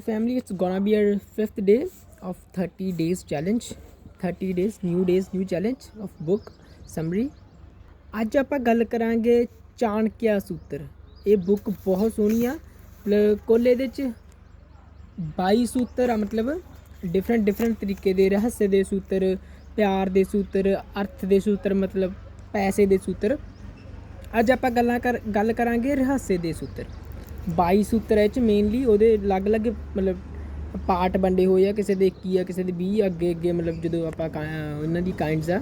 family, it's gonna be our fifth day of 30 days challenge. 30 days, new days, new challenge of book summary. ਅੱਜ ਆਪਾਂ ਗੱਲ ਕਰਾਂਗੇ ਚਾਣਕਿਆ ਸੂਤਰ। ਇਹ ਬੁੱਕ ਬਹੁਤ ਸੋਹਣੀ ਆ। ਮਤਲਬ ਕੁੱਲ ਇਹਦੇ ਚ 22 ਸੂਤਰ ਆ, ਮਤਲਬ ਡਿਫਰੈਂਟ ਡਿਫਰੈਂਟ ਤਰੀਕੇ ਦੇ, ਰਹੱਸ ਦੇ ਸੂਤਰ, ਪਿਆਰ ਦੇ ਸੂਤਰ, ਅਰਥ ਦੇ ਸੂਤਰ, ਮਤਲਬ ਪੈਸੇ ਦੇ ਸੂਤਰ। ਅੱਜ ਆਪਾਂ ਗੱਲਾਂ ਕਰ, ਗੱਲ ਕਰਾਂਗੇ ਰਹੱਸ ਦੇ ਸੂਤਰ। 22 ਸੂਤਰ ਹੈ ਚ ਮੇਨਲੀ ਉਹਦੇ ਅਲੱਗ-ਅਲੱਗ ਮਤਲਬ ਪਾਰਟ ਵੰਡੇ ਹੋਏ ਆ, ਕਿਸੇ ਦੇ 21 ਆ, ਕਿਸੇ ਦੇ 20 ਅੱਗੇ ਅੱਗੇ ਮਤਲਬ ਜਦੋਂ ਆਪਾਂ ਕਾ- ਉਹਨਾਂ ਦੀ ਕਾਈਂਡਸ ਆ।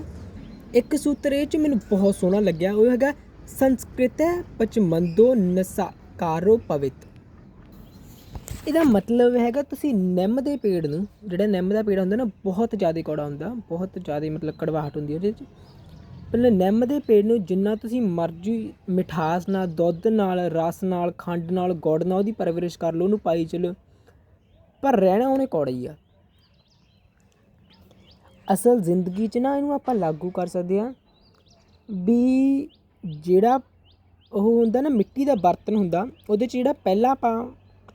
ਇੱਕ ਸੂਤਰ ਇਹ ਚ ਮੈਨੂੰ ਬਹੁਤ ਸੋਹਣਾ ਲੱਗਿਆ, ਉਹ ਹੈਗਾ ਸੰਸਕ੍ਰਿਤ ਪਚਮੰਦੋ ਨਸਾਕਾਰੋ ਪਵਿੱਤ। ਇਹਦਾ ਮਤਲਬ ਹੈਗਾ ਤੁਸੀਂ ਨਿੰਮ ਦੇ ਪੇੜ ਨੂੰ, ਜਿਹੜਾ ਨਿੰਮ ਦਾ ਪੇੜ ਹੁੰਦਾ ਨਾ, ਬਹੁਤ ਜ਼ਿਆਦਾ ਕੌੜਾ ਹੁੰਦਾ, ਬਹੁਤ ਜ਼ਿਆਦਾ ਮਤਲਬ ਕੜਵਾਹਟ ਹੁੰਦੀ ਉਹਦੇ ਵਿੱਚ ਪਹਿਲਾਂ ਨਿੰਮ ਦੇ ਪੇੜ ਨੂੰ ਜਿੰਨਾ ਤੁਸੀਂ ਮਰਜ਼ੀ ਮਿਠਾਸ ਨਾਲ, ਦੁੱਧ ਨਾਲ, ਰਸ ਨਾਲ, ਖੰਡ ਨਾਲ, ਗੁੜ ਨਾਲ ਉਹਦੀ ਪਰਵਰਿਸ਼ ਕਰ ਲਓ, ਉਹਨੂੰ ਪਾਈ ਚਲੋ। ਪਰ ਰਹਿਣਾ ਉਹਨੇ ਕੌੜਾ ਹੀ ਆ। ਅਸਲ ਜ਼ਿੰਦਗੀ 'ਚ ਨਾ ਇਹਨੂੰ ਆਪਾਂ ਲਾਗੂ ਕਰ ਸਕਦੇ ਆ ਵੀ ਜਿਹੜਾ ਉਹ ਹੁੰਦਾ ਨਾ, ਮਿੱਟੀ ਦਾ ਬਰਤਨ ਹੁੰਦਾ, ਉਹਦੇ 'ਚ ਜਿਹੜਾ ਪਹਿਲਾਂ ਆਪਾਂ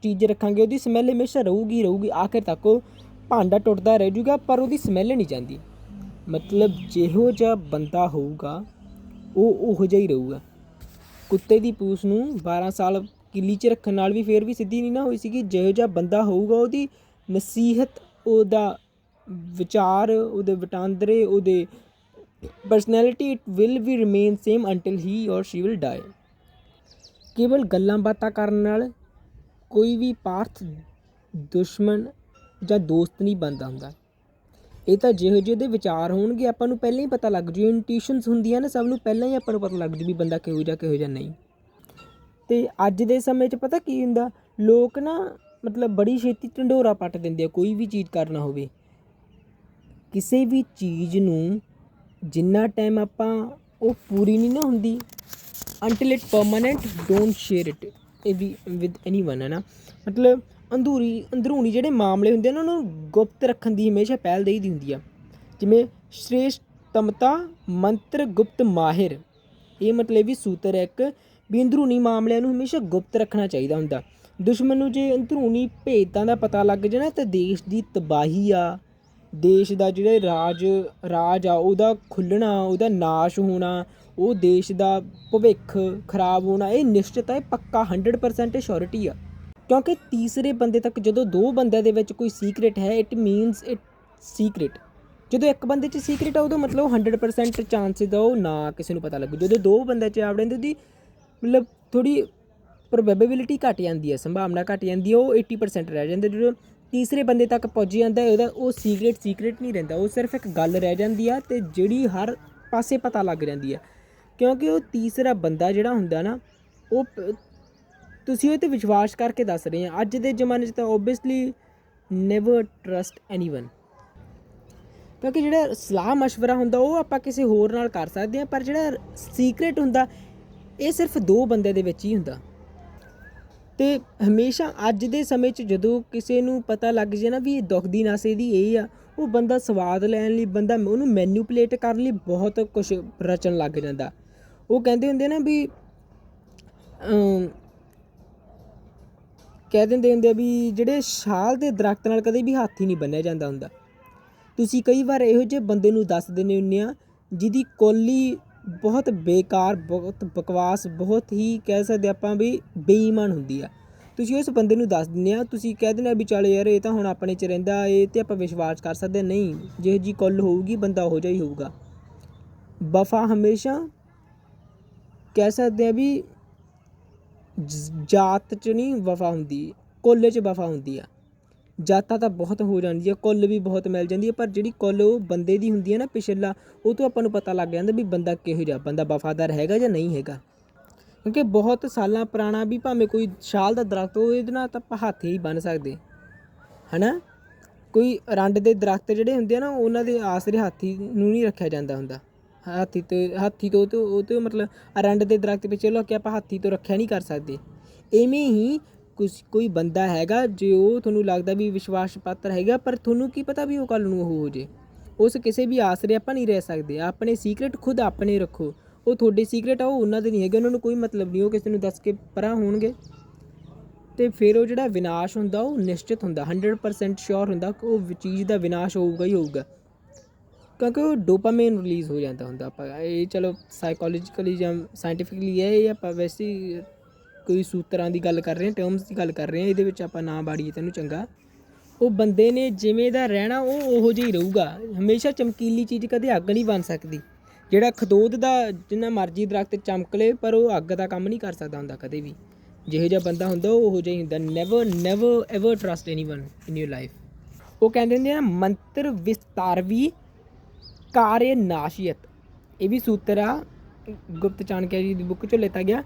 ਚੀਜ਼ ਰੱਖਾਂਗੇ, ਉਹਦੀ ਸਮੈਲ ਹਮੇਸ਼ਾ ਰਹੂਗੀ ਰਹੂਗੀ। ਆਖਿਰ ਤੱਕ ਉਹ ਭਾਂਡਾ ਟੁੱਟਦਾ ਰਹਿ ਜੂਗਾ, ਪਰ ਉਹਦੀ ਸਮੈਲ ਨਹੀਂ ਜਾਂਦੀ। ਮਤਲਬ ਜਿਹੋ ਜਿਹਾ ਬੰਦਾ ਹੋਊਗਾ, ਉਹ ਉਹੋ ਜਿਹਾ ਹੀ ਰਹੂਗਾ। ਕੁੱਤੇ ਦੀ ਪੂਛ ਨੂੰ 12 ਸਾਲ ਕਿੱਲੀ 'ਚ ਰੱਖਣ ਨਾਲ ਵੀ ਫੇਰ ਵੀ ਸਿੱਧੀ ਨਹੀਂ ਨਾ ਹੋਈ ਸੀਗੀ। ਜਿਹੋ ਜਿਹਾ ਬੰਦਾ ਹੋਊਗਾ ਉਹਦੀ ਨਸੀਹਤ, ਉਹਦਾ ਵਿਚਾਰ, ਉਹਦੇ ਵਟਾਂਦਰੇ, ਉਹਦੇ personality it will be remain same until he or she will die ਕੇਵਲ ਗੱਲਾਂ ਬਾਤਾਂ ਕਰਨ ਨਾਲ ਕੋਈ ਵੀ ਪਾਰਥ ਦੁਸ਼ਮਣ ਜਾਂ ਦੋਸਤ ਨਹੀਂ ਬਣਦਾ ਹੁੰਦਾ। ਇਹ ਤਾਂ ਜਿਹੋ ਜਿਹੇ ਉਹਦੇ ਵਿਚਾਰ ਹੋਣਗੇ, ਆਪਾਂ ਨੂੰ ਪਹਿਲਾਂ ਹੀ ਪਤਾ ਲੱਗ ਜੂ ਇੰਟੂਇਸ਼ਨਸ ਹੁੰਦੀਆਂ ਨੇ, ਸਭ ਨੂੰ ਪਹਿਲਾਂ ਹੀ ਆਪਾਂ ਨੂੰ ਪਤਾ ਲੱਗ ਜੂ ਵੀ ਬੰਦਾ ਕਿਹੋ ਜਿਹਾ ਕਿਹੋ ਜਿਹਾ ਨਹੀਂ। ਤੇ ਅੱਜ ਦੇ ਸਮੇਂ 'ਚ ਪਤਾ ਕੀ ਹੁੰਦਾ, ਲੋਕ ਨਾ ਮਤਲਬ ਬੜੀ ਛੇਤੀ ਢੰਡੋਰਾ ਪੱਟ ਦਿੰਦੇ ਆ, ਕੋਈ ਵੀ ਚੀਜ਼ ਕਰਨਾ ਹੋਵੇ। ਕਿਸੇ ਵੀ ਚੀਜ਼ ਨੂੰ ਜਿੰਨਾ ਟਾਈਮ ਆਪਾਂ ਉਹ ਪੂਰੀ ਨਹੀਂ ਨਾ ਹੁੰਦੀ until it permanent don't share it every with anyone ਹੈ ਨਾ। ਮਤਲਬ ਅੰਦੂਰੀ ਅੰਦਰੂਨੀ ਜਿਹੜੇ ਮਾਮਲੇ ਹੁੰਦੇ ਨੇ, ਉਹਨਾਂ ਨੂੰ ਗੁਪਤ ਰੱਖਣ ਦੀ ਹਮੇਸ਼ਾ ਪਹਿਲ ਦੇਈਦੀ ਹੁੰਦੀ ਆ। ਜਿਵੇਂ ਸ਼੍ਰੇਸ਼ਟਮਤਾ, ਮੰਤਰ, ਗੁਪਤ ਮਾਹਿਰ। ਇਹ ਮਤਲਬ ਵੀ ਸੂਤਰ ਹੈ ਇੱਕ ਵੀ ਅੰਦਰੂਨੀ ਮਾਮਲਿਆਂ ਨੂੰ ਹਮੇਸ਼ਾ ਗੁਪਤ ਰੱਖਣਾ ਚਾਹੀਦਾ ਹੁੰਦਾ। ਦੁਸ਼ਮਣ ਨੂੰ ਜੇ ਅੰਦਰੂਨੀ ਭੇਦਾਂ ਦਾ ਪਤਾ ਲੱਗ ਜਾਣਾ, ਤਾਂ ਦੇਸ਼ ਦੀ ਤਬਾਹੀ ਆ। ਦੇਸ਼ ਦਾ ਜਿਹੜਾ ਰਾਜ ਰਾਜ ਆ, ਉਹਦਾ ਖੁੱਲਣਾ, ਉਹਦਾ ਨਾਸ਼ ਹੋਣਾ, ਉਹ ਦੇਸ਼ ਦਾ ਭਵਿੱਖ ਖਰਾਬ ਹੋਣਾ, ਇਹ ਨਿਸ਼ਚਿਤ ਹੈ ਪੱਕਾ 100% ਸ਼ੋਰਿਟੀ ਆ। ਕਿਉਂਕਿ ਤੀਸਰੇ ਬੰਦੇ ਤੱਕ ਜਦੋਂ ਦੋ ਬੰਦਿਆਂ ਦੇ ਵਿੱਚ ਕੋਈ ਸੀਕ੍ਰੇਟ ਹੈ ਇਟ ਮੀਨਸ ਇਟ ਸੀਕ੍ਰੇਟ ਜਦੋਂ ਇੱਕ ਬੰਦੇ 'ਚ ਸੀਕ੍ਰੇਟ ਆ, ਉਹਦਾ ਮਤਲਬ 100% ਚਾਂਸਸ ਆ ਉਹ ਨਾ ਕਿਸੇ ਨੂੰ ਪਤਾ ਲੱਗੂ। ਜਦੋਂ ਦੋ ਬੰਦਿਆਂ 'ਚ ਆਵੜੇ ਹੁੰਦੇ ਉਹਦੀ ਮਤਲਬ ਥੋੜੀ ਪ੍ਰੋਬੇਬਿਲਿਟੀ ਘਟ ਜਾਂਦੀ ਹੈ, ਸੰਭਾਵਨਾ ਘਟ ਜਾਂਦੀ ਹੈ, ਉਹ 80% ਰਹਿ ਜਾਂਦੇ। ਜਦੋਂ ਤੀਸਰੇ ਬੰਦੇ ਤੱਕ ਪਹੁੰਚ ਜਾਂਦਾ ਉਹਦਾ ਉਹ ਸੀਕ੍ਰੇਟ ਸੀਕ੍ਰੇਟ ਨਹੀਂ ਰਹਿੰਦਾ, ਉਹ ਸਿਰਫ ਇੱਕ ਗੱਲ ਰਹਿ ਜਾਂਦੀ ਆ ਤੇ ਜਿਹੜੀ ਹਰ ਪਾਸੇ ਪਤਾ ਲੱਗ ਜਾਂਦੀ ਆ। ਕਿਉਂਕਿ ਉਹ ਤੀਸਰਾ ਬੰਦਾ ਜਿਹੜਾ ਹੁੰਦਾ ਨਾ, ਉਹ ਤੁਸੀਂ ਉਹ ਤੇ ਵਿਸ਼ਵਾਸ ਕਰਕੇ ਦੱਸ ਰਹੇ ਆ। ਅੱਜ ਦੇ ਜ਼ਮਾਨੇ 'ਚ ਤਾਂ ਆਬਵੀਅਸਲੀ ਨੈਵਰ ਟਰਸਟ ਐਨੀਵਨ ਕਿਉਂਕਿ ਜਿਹੜਾ ਸਲਾਹ مشਵਰਾ ਹੁੰਦਾ, ਉਹ ਆਪਾਂ ਕਿਸੇ ਹੋਰ ਨਾਲ ਕਰ ਸਕਦੇ ਆ, ਪਰ ਜਿਹੜਾ ਸੀਕ੍ਰੀਟ ਹੁੰਦਾ, ਇਹ ਸਿਰਫ ਦੋ ਬੰਦੇ ਦੇ ਵਿੱਚ ਹੀ ਹੁੰਦਾ। ਤੇ ਹਮੇਸ਼ਾ ਅੱਜ ਦੇ ਸਮੇਂ 'ਚ ਜਦੋਂ ਕਿਸੇ ਨੂੰ ਪਤਾ ਲੱਗ ਜੇ ਨਾ ਵੀ ਇਹ ਦੁੱਖ ਦੀ ਨਾਸੇ ਦੀ ਇਹ ਆ, ਉਹ ਬੰਦਾ ਸਵਾਦ ਲੈਣ ਲਈ, ਬੰਦਾ ਉਹਨੂੰ ਮੈਨੂਪਲੇਟ ਕਰਨ ਲਈ ਬਹੁਤ ਕੁਝ ਰਚਣ ਲੱਗ ਜਾਂਦਾ। ਉਹ ਕਹਿੰਦੇ ਹੁੰਦੇ ਨਾ ਵੀ ਕਹਿ ਦਿੰਦੇ ਹੁੰਦੇ ਆ ਵੀ ਜਿਹੜੇ ਛਾਲ ਦੇ ਦਰਖਤ ਨਾਲ ਕਦੇ ਵੀ ਹੱਥ ਹੀ ਨਹੀਂ ਬੰਨਿਆ ਜਾਂਦਾ ਹੁੰਦਾ। ਤੁਸੀਂ ਕਈ ਵਾਰ ਇਹੋ ਜਿਹੇ ਬੰਦੇ ਨੂੰ ਦੱਸ ਦਿੰਦੇ ਹੁੰਦੇ ਆ, ਜਿਹਦੀ ਕੋਲੀ ਬਹੁਤ ਬੇਕਾਰ, ਬਹੁਤ ਬਕਵਾਸ, ਬਹੁਤ ਹੀ ਕਹਿ ਸਕਦੇ ਆਪਾਂ ਵੀ ਬੇਈਮਾਨ ਹੁੰਦੀ ਆ। ਤੁਸੀਂ ਉਸ ਬੰਦੇ ਨੂੰ ਦੱਸ ਦਿੰਦੇ ਆ, ਤੁਸੀਂ ਕਹਿ ਦਿੰਦੇ ਆ ਵੀ ਚੱਲ ਯਾਰ ਇਹ ਤਾਂ ਹੁਣ ਆਪਣੇ 'ਚ ਰਹਿੰਦਾ ਇਹ ਤੇ ਆਪਾਂ ਵਿਸ਼ਵਾਸ ਕਰ ਸਕਦੇ ਨਹੀਂ, ਜਿਹੋ ਜੀ ਕੁੱਲ ਹੋਊਗੀ ਬੰਦਾ ਉਹੋ ਜਿਹਾ ਹੀ ਹੋਊਗਾ। ਵਫਾ ਹਮੇਸ਼ਾ ਕਹਿ ਸਕਦੇ ਆ ਵੀ ਜਾਤ 'ਚ ਨਹੀਂ ਵਫਾ ਹੁੰਦੀ, ਕੁੱਲ 'ਚ ਵਫਾ ਹੁੰਦੀ ਆ। ਜਾਤਾਂ ਤਾਂ ਬਹੁਤ ਹੋ ਜਾਂਦੀਆਂ ਕੁੱਲ ਵੀ ਬਹੁਤ ਮਿਲ ਜਾਂਦੀ ਹੈ ਪਰ ਜਿਹੜੀ ਕੁੱਲ ਉਹ ਬੰਦੇ ਦੀ ਹੁੰਦੀ ਹੈ ਨਾ ਪਿਛਲਾ, ਉਹ ਤੋਂ ਆਪਾਂ ਨੂੰ ਪਤਾ ਲੱਗ ਜਾਂਦਾ ਵੀ ਬੰਦਾ ਕਿਹੋ ਜਿਹਾ, ਬੰਦਾ ਵਫਾਦਾਰ ਹੈਗਾ ਜਾਂ ਨਹੀਂ ਹੈਗਾ। ਕਿਉਂਕਿ ਬਹੁਤ ਸਾਲਾਂ ਪੁਰਾਣਾ ਵੀ ਭਾਵੇਂ ਕੋਈ ਛਾਲ ਦਾ ਦਰਖਤ ਹੋਵੇ ਇਹਦੇ ਨਾਲ ਤਾਂ ਆਪਾਂ ਹੱਥ ਹੀ ਬੰਨ ਸਕਦੇ। ਹਨਾ? ਕੋਈ ਰੰਡ ਦੇ ਦਰਖਤ ਜਿਹੜੇ ਹੁੰਦੇ ਆ ਨਾ, ਉਹਨਾਂ ਦੇ ਆਸਰੇ ਹਾਥੀ ਨੂੰ ਨਹੀਂ ਰੱਖਿਆ ਜਾਂਦਾ ਹੁੰਦਾ। ਹਾਥੀ ਤੋਂ ਹਾਥੀ ਤੋਂ ਤੇ ਉਹ ਤੋਂ ਮਤਲਬ ਅਰੰਡ ਦੇ ਦਰਖਤ ਪਿੱਛੇ ਲੁੱਕ ਕੇ ਆਪਾਂ ਹਾਥੀ ਤੋਂ ਰੱਖਿਆ ਨਹੀਂ ਕਰ ਸਕਦੇ ਐਵੇਂ ਹੀ ਕੁਛ ਕੋਈ ਬੰਦਾ ਹੈਗਾ ਜੇ ਉਹ ਤੁਹਾਨੂੰ ਲੱਗਦਾ ਵੀ ਵਿਸ਼ਵਾਸ ਪਾਤਰ ਹੈਗਾ ਪਰ ਤੁਹਾਨੂੰ ਕੀ ਪਤਾ ਵੀ ਉਹ ਕੱਲ ਨੂੰ ਉਹ ਹੋ ਜੇ ਉਸ ਕਿਸੇ ਵੀ ਆਸਰੇ ਆਪਾਂ ਨਹੀਂ ਰਹਿ ਸਕਦੇ ਆਪਣੇ ਸੀਕ੍ਰੇਟ ਖੁਦ ਆਪਣੇ ਰੱਖੋ ਉਹ ਤੁਹਾਡੇ ਸੀਕ੍ਰੇਟ ਆ ਉਹ ਉਹਨਾਂ ਦੇ ਨਹੀਂ ਹੈਗੇ ਉਹਨਾਂ ਨੂੰ ਕੋਈ ਮਤਲਬ ਨਹੀਂ ਉਹ ਕਿਸੇ ਨੂੰ ਦੱਸ ਕੇ ਪਰਾਂ ਹੋਣਗੇ ਤੇ ਫਿਰ ਉਹ ਜਿਹੜਾ ਵਿਨਾਸ਼ ਹੁੰਦਾ ਉਹ ਨਿਸ਼ਚਿਤ ਹੁੰਦਾ 100% ਸ਼ੋਰ ਹੁੰਦਾ ਕਿ ਉਹ ਚੀਜ਼ ਦਾ ਵਿਨਾਸ਼ ਹੋਊਗਾ ਹੀ ਹੋਊਗਾ ਕਿਉਂਕਿ ਉਹ ਡੋਪਾਮਾਈਨ ਰਿਲੀਜ਼ ਹੋ ਜਾਂਦਾ ਹੁੰਦਾ ਆਪਾਂ, ਇਹ ਚਲੋ ਸਾਈਕੋਲੋਜੀਕਲੀ ਜਾਂ ਸਾਇੰਟੀਫਿਕਲੀ ਹੈ ਇਹ ਆਪਾਂ ਵੈਸੇ ਕੋਈ ਸੂਤਰਾਂ ਦੀ ਗੱਲ ਕਰ ਰਹੇ ਹਾਂ ਟਰਮਸ ਦੀ ਗੱਲ ਕਰ ਰਹੇ ਹਾਂ, ਇਹਦੇ ਵਿੱਚ ਆਪਾਂ ਨਾ ਬਾੜੀਏ ਤੈਨੂੰ ਚੰਗਾ। ਉਹ ਬੰਦੇ ਨੇ ਜਿਵੇਂ ਦਾ ਰਹਿਣਾ, ਉਹ ਉਹੋ ਜਿਹਾ ਹੀ ਰਹੂਗਾ। ਹਮੇਸ਼ਾ ਚਮਕੀਲੀ ਚੀਜ਼ ਕਦੇ ਅੱਗ ਨਹੀਂ ਬਣ ਸਕਦੀ। ਜਿਹੜਾ ਖਦੋਦ ਦਾ ਜਿੰਨਾ ਮਰਜ਼ੀ ਦਰਖਤ ਚਮਕ ਲੇ, ਪਰ ਉਹ ਅੱਗ ਦਾ ਕੰਮ ਨਹੀਂ ਕਰ ਸਕਦਾ ਹੁੰਦਾ ਕਦੇ ਵੀ। ਜਿਹੋ ਜਿਹਾ ਬੰਦਾ ਹੁੰਦਾ, ਉਹ ਉਹੋ ਜਿਹਾ ਹੀ ਹੁੰਦਾ। Never never ever trust anyone in your life ਉਹ ਕਹਿੰਦੇ ਨੇ ਨਾ, ਮੰਤਰ ਵਿਸਤਾਰਵੀ ਕਾਰੇ ਨਾਸ਼ੀਅਤ। ਇਹ ਵੀ ਸੂਤਰ ਆ, ਗੁਪਤ ਚਾਣਕਿਆ ਜੀ ਦੀ ਬੁੱਕ ਚੋਂ ਲੇਤਾ ਗਿਆ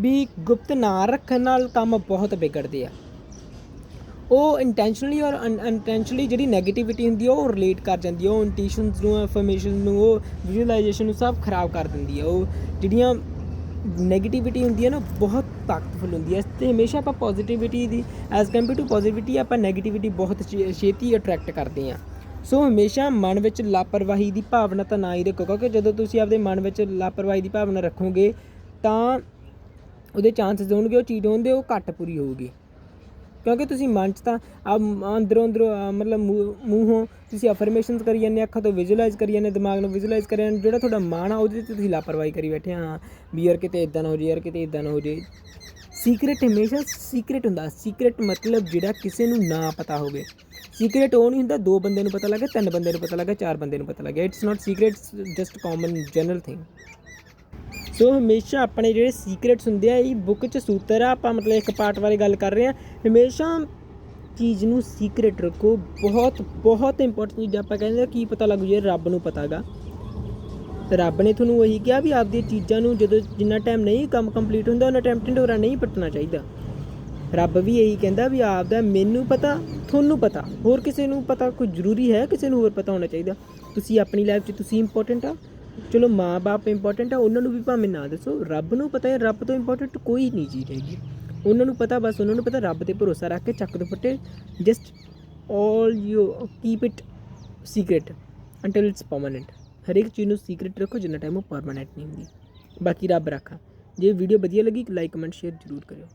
ਵੀ ਗੁਪਤ ਨਾ ਰੱਖਣ ਨਾਲ ਕੰਮ ਬਹੁਤ ਵਿਗੜਦੇ ਆ। ਉਹ ਇੰਟੈਂਸ਼ਨਲੀ ਔਰ ਅਨਟੈਂਸ਼ਨਲੀ ਜਿਹੜੀ ਨੈਗੇਟਿਵਿਟੀ ਹੁੰਦੀ ਆ, ਉਹ ਰਿਲੇਟ ਕਰ ਜਾਂਦੀ ਆ। ਉਹ ਇੰਟੈਂਸ਼ਨਸ ਨੂੰ ਇਨਫੋਰਮੇਸ਼ਨ ਨੂੰ, ਉਹ ਵਿਜ਼ੂਅਲਾਈਜੇਸ਼ਨ ਨੂੰ ਸਭ ਖਰਾਬ ਕਰ ਦਿੰਦੀ ਆ। ਉਹ ਜਿਹੜੀਆਂ ਨੈਗੇਟਿਵਿਟੀ ਹੁੰਦੀ ਆ ਨਾ ਬਹੁਤ ਤਾਕਤਫੁਲ ਹੁੰਦੀ ਹੈ ਤੇ ਹਮੇਸ਼ਾ ਆਪਾਂ ਪੋਜ਼ਿਟਿਵਿਟੀ ਦੀ ਐਸ ਕੰਪੇਅਰ ਟੂ ਪੋਜ਼ਿਟਿਵਿਟੀ ਆਪਾਂ 네ਗੇਟਿਵਿਟੀ ਬਹੁਤ ਛੇਤੀ ਅਟਰੈਕਟ ਕਰਦੇ ਆ। ਸੋ ਹਮੇਸ਼ਾ ਮਨ ਵਿੱਚ ਲਾਪਰਵਾਹੀ ਦੀ ਭਾਵਨਾ ਤਾਂ ਨਾ ਹੀ ਰੱਖੋ, ਕਿਉਂਕਿ ਜਦੋਂ ਤੁਸੀਂ ਆਪਦੇ ਮਨ ਵਿੱਚ ਲਾਪਰਵਾਹੀ ਦੀ ਭਾਵਨਾ ਰੱਖੋਗੇ, ਤਾਂ ਉਹਦੇ ਚਾਂਸਸ ਹੋਣਗੇ, ਉਹ ਚੀਜ਼ ਹੋਣ ਦੇ ਉਹ ਘੱਟ ਪੂਰੀ ਹੋਊਗੀ। ਕਿਉਂਕਿ ਤੁਸੀਂ ਮਨ 'ਚ ਤਾਂ ਆ ਅੰਦਰੋਂ ਅੰਦਰੋਂ ਮਤਲਬ ਮੂੰਹ- ਮੂੰਹੋਂ ਤੁਸੀਂ ਅਫਰਮੇਸ਼ਨਸ ਕਰੀ ਜਾਂਦੇ ਅੱਖਾਂ ਤੋਂ ਵਿਜ਼ੂਅਲਾਈਜ਼ ਕਰੀ ਜਾਂਦੇ ਦਿਮਾਗ ਨੂੰ ਵਿਜ਼ੂਅਲਾਈਜ਼ ਕਰੀ ਜਾਂਦੇ ਜਿਹੜਾ ਤੁਹਾਡਾ ਮਨ ਆ, ਉਹਦੇ 'ਚ ਤੁਸੀਂ ਲਾਪਰਵਾਹੀ ਕਰੀ ਬੈਠੇ ਆ ਹਾਂ, ਵੀ ਯਾਰ ਕਿਤੇ ਇਦਾਂ ਨਾ ਹੋ ਜੇ ਯਾਰ ਕਿਤੇ ਇਦਾਂ ਨਾ ਹੋ ਜੇ ਸੀਕ੍ਰੇਟ ਹਮੇਸ਼ਾ ਸੀਕ੍ਰੇਟ ਹੁੰਦਾ ਸੀਕ੍ਰੇਟ ਮਤਲਬ ਜਿਹੜਾ ਕਿਸੇ ਨੂੰ ਨਾ ਪਤਾ ਹੋਵੇ। ਸੀਕ੍ਰੇਟ ਉਹ ਨਹੀਂ ਹੁੰਦਾ, ਦੋ ਬੰਦੇ ਨੂੰ ਪਤਾ ਲੱਗਾ ਤਿੰਨ ਬੰਦੇ ਨੂੰ ਪਤਾ ਲੱਗਾ ਚਾਰ ਬੰਦੇ ਨੂੰ ਪਤਾ ਲੱਗੇ it's not secret just common general thing so ਹਮੇਸ਼ਾ ਆਪਣੇ ਜਿਹੜੇ ਸੀਕ੍ਰੇਟਸ ਹੁੰਦੇ ਆ, ਇਹ ਬੁੱਕ 'ਚ ਸੂਤਰ ਆ, ਆਪਾਂ ਮਤਲਬ ਇੱਕ ਪਾਰਟ ਬਾਰੇ ਗੱਲ ਕਰ ਰਹੇ ਆ। ਹਮੇਸ਼ਾ ਚੀਜ਼ ਨੂੰ ਸੀਕ੍ਰੇਟ ਰੱਖੋ, ਬਹੁਤ ਬਹੁਤ ਇੰਪੋਰਟੈਂਟ ਚੀਜ਼ ਆਪਾਂ ਕਹਿੰਦੇ ਕੀ ਪਤਾ ਲੱਗੂ ਜੇ ਰੱਬ ਨੂੰ ਪਤਾਗਾ ਤੇ ਰੱਬ ਨੇ ਤੁਹਾਨੂੰ ਉਹੀ ਕਿਹਾ ਵੀ ਆਪਦੀਆਂ ਚੀਜ਼ਾਂ ਨੂੰ ਜਦੋਂ ਜਿੰਨਾ ਟਾਈਮ ਨਹੀਂ ਕੰਮ ਕੰਪਲੀਟ ਹੁੰਦਾ ਉਹਨਾਂ ਟਾਈਮ ਢਿੰਡੋਰਾ ਨਹੀਂ ਪੱਟਣਾ ਚਾਹੀਦਾ। ਰੱਬ ਵੀ ਇਹੀ ਕਹਿੰਦਾ ਵੀ ਆਪਦਾ ਮੈਨੂੰ ਪਤਾ, ਤੁਹਾਨੂੰ ਪਤਾ। ਹੋਰ ਕਿਸੇ ਨੂੰ ਪਤਾ ਕੋਈ ਜ਼ਰੂਰੀ ਹੈ? ਕਿਸੇ ਨੂੰ ਹੋਰ ਪਤਾ ਹੋਣਾ ਚਾਹੀਦਾ। ਤੁਸੀਂ ਆਪਣੀ ਲਾਈਫ 'ਚ ਤੁਸੀਂ ਇੰਪੋਰਟੈਂਟ ਆ। ਚਲੋ ਮਾਂ-ਬਾਪ ਇੰਪੋਰਟੈਂਟ ਆ, ਉਹਨਾਂ ਨੂੰ ਵੀ ਭਾਵੇਂ ਨਾ ਦੱਸੋ। ਰੱਬ ਨੂੰ ਪਤਾ ਹੈ, ਰੱਬ ਤੋਂ ਇੰਪੋਰਟੈਂਟ ਕੋਈ ਨਹੀਂ ਚੀਜ਼ ਹੈਗੀ। ਉਹਨਾਂ ਨੂੰ ਪਤਾ, ਬਸ ਉਹਨਾਂ ਨੂੰ ਪਤਾ, ਰੱਬ ਤੇ ਭਰੋਸਾ ਰੱਖ ਕੇ ਚੱਕ ਦੋ ਫੱਟੇ। Just 올 you keep it secret until it's permanent ਹਰ ਇੱਕ ਚੀਜ਼ ਨੂੰ ਸੀਕ੍ਰੇਟ ਰੱਖੋ, ਜਿੰਨਾ ਟਾਈਮ ਉਹ ਪਰਮਾਨੈਂਟ ਨਹੀਂ ਹੁੰਦੀ। ਬਾਕੀ ਰੱਬ ਰੱਖਾ। ਜੇ ਵੀਡੀਓ ਵਧੀਆ ਲੱਗੀ ਲਾਈਕ ਕਮੈਂਟ ਸ਼ੇਅਰ ਜ਼ਰੂਰ ਕਰਿਓ।